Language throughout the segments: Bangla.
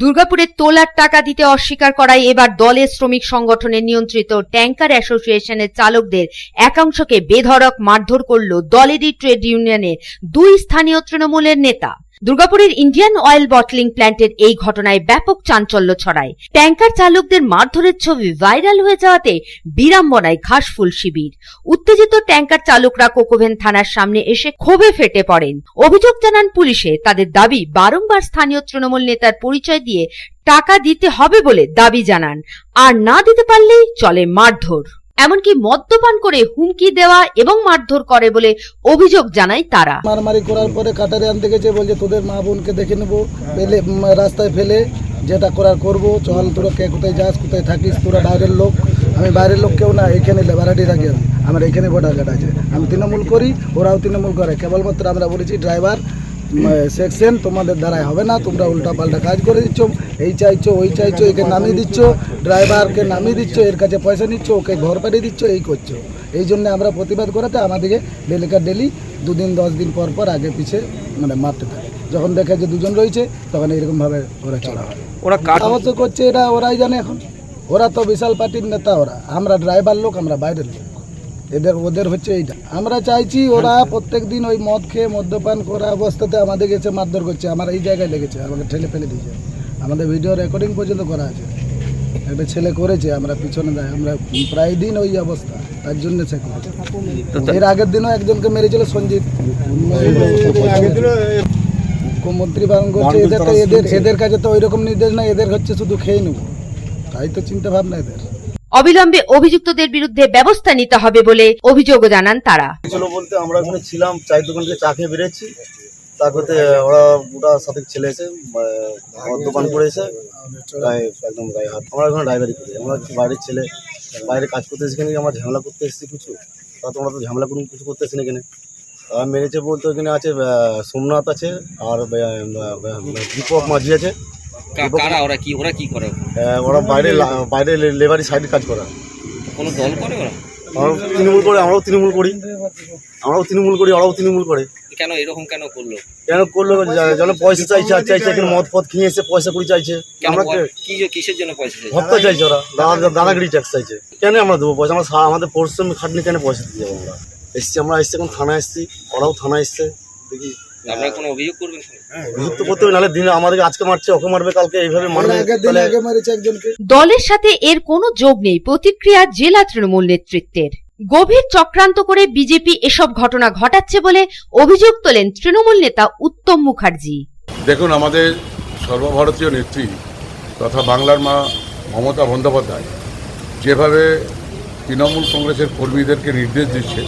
দুর্গাপুরে তোলার টাকা দিতে অস্বীকার করায় এবার দলের শ্রমিক সংগঠনের নিয়ন্ত্রিত ট্যাঙ্কার অ্যাসোসিয়েশনের চালকদের একাংশকে বেধড়ক মারধর করল দলেরই ট্রেড ইউনিয়নের দুই স্থানীয় তৃণমূলের নেতা। দুর্গাপুরের ইন্ডিয়ান অয়েল বটলিং প্ল্যান্টের এই ঘটনায় ব্যাপক চাঞ্চল্য ছড়ায়। ট্যাঙ্কার চালকদের মারধরের ছবি ভাইরাল হয়ে যাওয়াতে বিড়ম্বনায় ঘাসফুল শিবির। উত্তেজিত ট্যাঙ্কার চালকরা কোকোভেন থানার সামনে এসে ক্ষোভে ফেটে পড়েন। অভিযোগ জানান পুলিশে, তাদের দাবি বারংবার স্থানীয় তৃণমূল নেতার পরিচয় দিয়ে টাকা দিতে হবে বলে দাবি জানান। আর না দিতে পারলেই চলে মারধর। এমনকি মদ্যপান করে হুমকি দেওয়া এবং মারধর করে বলে অভিযোগ জানায় তারা। মারামারি করার পরে কাটারে আনতে গেছে, বলছে তোদের মা বোনকে দেখে নেব ফেলে রাস্তায় ফেলে, যেটা করার করব, চল তোরা কে কোথায় যাস, কোথায় থাকিস, তোরা বাইরের লোক, আমি বাইরের লোক কেউ না, এখানে লেবারাটি থাকি। আমি আমার এখানে ভোটার কার্ড আছে। আমি তৃণমূল করি, ওরাও তৃণমূল করে। কেবলমাত্র আমরা বলেছি ড্রাইভার সেকশন তোমাদের দ্বারাই হবে না তোমরা উল্টা পাল্টা কাজ করে দিচ্ছ এই চাইছো ওই চাইছো একে নামিয়ে দিচ্ছ ড্রাইভারকে নামিয়ে দিচ্ছ এর কাছে পয়সা নিচ্ছ ওকে ঘর পাঠিয়ে দিচ্ছ এই করছ। এই জন্য আমরা প্রতিবাদ করাতে আমাদেরকে ডেলিকার ডেলি দুদিন দশ দিন পর পর আগে পিছে মানে মারতে থাকে। যখন দেখে যে দুজন রয়েছে তখন এইরকমভাবে ওরা চড়া হয়। ওরা কার করছে এটা ওরাই জানে এখন। ওরা তো বিশাল পার্টির নেতা ওরা। আমরা ড্রাইভার লোক আমরা বাইরের লোক। এদের ওদের হচ্ছে এইটা। আমরা চাইছি ওরা প্রত্যেক দিন ওই মদ খেয়ে মদ্যপান করা অবস্থাতে আমাদের গেছে মারধর করছে। আমার এই জায়গায় লেগেছে আমাকে ঠেলে ফেলে দিয়েছে। আমাদের ভিডিও রেকর্ডিং পর্যন্ত করা আছে। একটা ছেলে করেছে আমরা পিছনে যাই আমরা প্রায় দিন ওই অবস্থা তার জন্য সে করেছে। এর আগের দিনও একজনকে মেরেছিল সঞ্জিত। মুখ্যমন্ত্রী বারণ করছে এদের তো এদের এদের কাছে তো ওই রকম নির্দেশ নাই এদের হচ্ছে শুধু খেয়ে নেব। তাই তো চিন্তা ভাবনা এদের। অবিলম্বে অভিযুক্তদের বিরুদ্ধে ব্যবস্থা নিতে হবে বলে অভিযোগ জানান তারা। বলতে আমরা ওখানে ছিলাম, চায়ের দোকান থেকে চা খেয়ে বেরোচ্ছি তারপরে ওরা গোটা সাথে ছেলে এসে আমার দোকান করে এসে গায়ে একদম আমরা ওখানে ড্রাইভারি করি। আমরা বাইরের ছেলে, বাইরে কাজ করতে এসেছি এখানে, আমরা ঝামেলা করতে এসেছি কিছু। তা তোমরা তো ঝামেলা কোনো কিছু করতে এসেছি এখানে। আর মেরেছে বলতে ওখানে আছে সোমনাথ আছে, আর দীপক মাঝি আছে। কারা? ওরা কি ওরা কি করে ওরা বাইরে বাইরে লেবারি সাইডে কাজ করা। কোনো দল করে ওরা? আমরাও তৃণমূল করে আমরাও তৃণমূল করি। আমরাও তৃণমূল করি ওরাও তৃণমূল করে। কেন এরকম কেন করল? কেন করল? যেন পয়সা চাইছে আর চাইছে এখানে মদ ফদ খেয়ে এসে পয়সা কুড়ি চাইছে। আমরা কি কিসের জন্য পয়সা চাইছে? ভত্তা চাইছে ওরা। দাদা দাদাগিরি ট্যাক্স চাইছে। কেন আমরা দেবো পয়সা? আমরা আমাদের পরিশ্রম খাটনি কেন পয়সা দিতে যাব আমরা? এসছি আমরা এসছি এখন থানায় এসছি ওরাও থানায় এসছে। দেখি আপনারা কোনো অভিযোগ করবেন অভিযোগ তো করতে হবে নাহলে দিনে আমাদেরকে আজকে মারছে ওকে মারবে কালকে এইভাবে মারবে আগের দিন তাহলে আগে মেরেছে একজনকে। দলের সাথে এর কোনো যোগ নেই প্রতিক্রিয়া জেলা তৃণমূল নেতৃত্বের। গভীর চক্রান্ত করে বিজেপি এসব ঘটনা ঘটাচ্ছে বলে অভিযোগ তোলেন তৃণমূল নেতা উত্তম মুখার্জি। দেখুন আমাদের সর্বভারতীয় নেত্রী তথা বাংলার মা মমতা বন্দ্যোপাধ্যায় যেভাবে তৃণমূল কংগ্রেসের কর্মীদেরকে নির্দেশ দিচ্ছে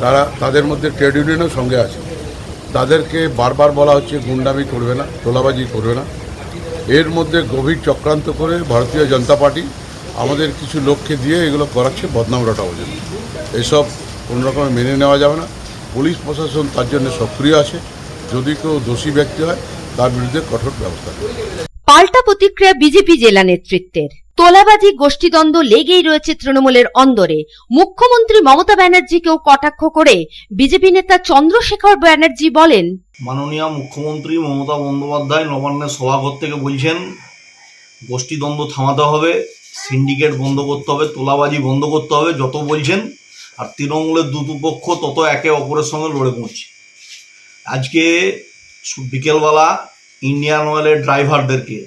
তারা তাদের মধ্যে ট্রেড ইউনিয়নের সঙ্গে আছে। তাদেরকে বারবার বলা হচ্ছে, গুন্ডামি করবে না, তোলাবাজি করবে না। এর মধ্যে গভীর চক্রান্ত করে ভারতীয় জনতা পার্টি আমাদের কিছু লোককে দিয়ে এগুলো করাচ্ছে বদনাম রটাবার জন্য। এসব কোনো রকমের মেনে নেওয়া যাবে না। পুলিশ প্রশাসন তার জন্য সক্রিয় আছে। যদি কেউ দোষী ব্যক্তি হয়, তার বিরুদ্ধে কঠোর ব্যবস্থা পাল্টা প্রতিক্রিয়া বিজেপি জেলা নেতৃত্বের। তোলাবাজি, গোষ্ঠীদ্বন্দ্ব লেগেই রয়েছে তৃণমূলের অন্দরে। মুখ্যমন্ত্রী মমতা ব্যানার্জিকেও কটাক্ষ করে বিজেপি নেতা চন্দ্রশেখর ব্যানার্জি বলেন, মাননীয় মুখ্যমন্ত্রী মমতা বন্দ্যোপাধ্যায় নবান্নের সভাঘর থেকে বলছেন, গোষ্ঠীদ্বন্দ্ব থামাতে হবে, সিন্ডিকেট বন্ধ করতে হবে, তোলাবাজি বন্ধ করতে হবে, যত বলছেন, আর তৃণমূলের দুটো পক্ষ তত একে অপরের সঙ্গে লড়ে পড়ছে। আজকে বিকেলবেলা ইন্ডিয়ান অয়েলের ড্রাইভারদেরকে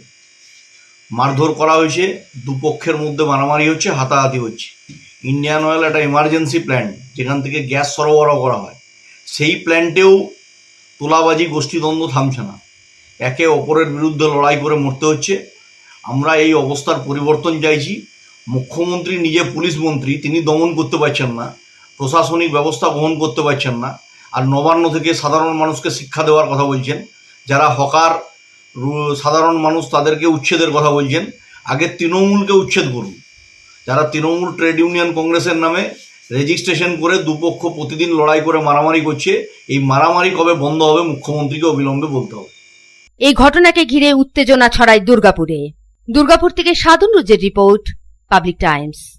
মারধর করা হয়েছে, দুপক্ষের মধ্যে মারামারি হচ্ছে, হাতাহাতি হচ্ছে। ইন্ডিয়ান অয়েল একটা এমার্জেন্সি প্ল্যান্ট যেখান থেকে গ্যাস সরবরাহ করা হয়। সেই প্ল্যান্টেও তোলাবাজি, গোষ্ঠীদ্বন্দ্ব থামছে না। একে অপরের বিরুদ্ধে লড়াই করে মরতে হচ্ছে। আমরা এই অবস্থার পরিবর্তন চাইছি। মুখ্যমন্ত্রী, নিজে পুলিশ মন্ত্রী, তিনি দমন করতে পারছেন না। প্রশাসনিক ব্যবস্থা গ্রহণ করতে পারছেন না। আর নবান্ন থেকে সাধারণ মানুষকে শিক্ষা দেওয়ার কথা বলছেন। যারা হকার সাধারণ মানুষ তাদেরকে উচ্ছেদের কথা বলছেন। আগে তৃণমূলকে উচ্ছেদ করুন। যারা তৃণমূল ট্রেড ইউনিয়ন কংগ্রেসের নামে রেজিস্ট্রেশন করে দুপক্ষ প্রতিদিন লড়াই করে মারামারি করছে, এই মারামারি কবে বন্ধ হবে মুখ্যমন্ত্রীকে অবিলম্বে বলতে হবে। এই ঘটনাকে ঘিরে উত্তেজনা ছড়ায় দুর্গাপুরে। দুর্গাপুর থেকে সাধন রুজের রিপোর্ট, পাবলিক টাইমস।